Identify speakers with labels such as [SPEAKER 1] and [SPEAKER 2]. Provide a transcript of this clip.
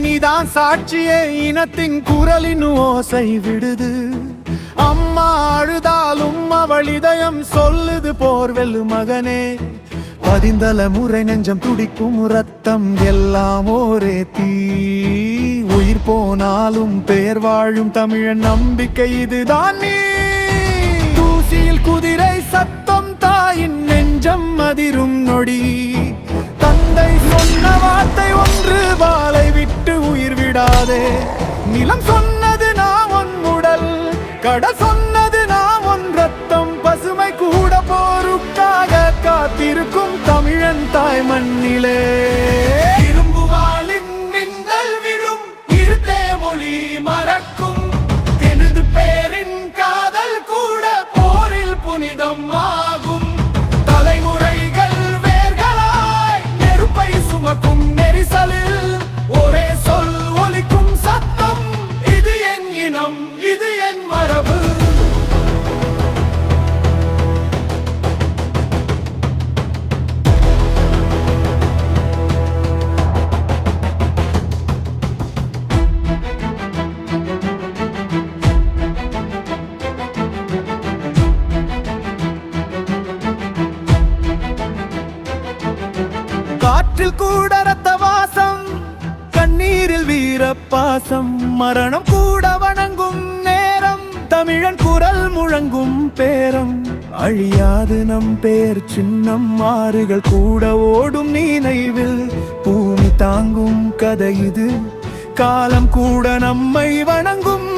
[SPEAKER 1] நீதான் சாட்சியே. இனத்தின் குரலின் ஓசை விடுது. அம்மா அழுதாலும் அவள் இதயம் சொல்லுது போர்வெல்லு மகனே. பதிந்தல முறை நெஞ்சம் துடிக்கும் ரத்தம் எல்லாம் ஒரே தீ. உயிர் போனாலும் பெயர் வாழும் தமிழன் நம்பிக்கை இதுதான் நீ. தூசியில் குதிரை சத்தம் தாயின் நெஞ்சம் அதிரும் நொடி. தந்தை சொன்ன வார்த்தை ஒன்று வாழை விடாதே. நிலம் சொன்னது நான் உன் உடல் கடல் சொன்னது நான் உன் ரத்தம். பசுமை கூட போருக்காக காத்திருக்கும் தமிழன் தாய் மண்ணிலே. இரும்புவாளின் மின்னல் விழும் இருத்தே மொழி மறக்கும். எனது பேரின் காதல் கூட போரில் புனிதம் ஆகும். தலைமுறைகள் வேர்களாய் நெருப்பை சுமக்கும் நெரிசலில் இது என் மரபு. காற்றில் கூட கண்ணீரில் வீர பாசம் மரணம் கூட வணங்கும் நேரம். தமிழன் குரல் முழங்கும் பேரம். அழியாது நம் பேர் சின்னம் ஆறுகள் கூட ஓடும் நினைவில் பூமி தாங்கும் கதை இது. காலம் கூட நம்மை வணங்கும்.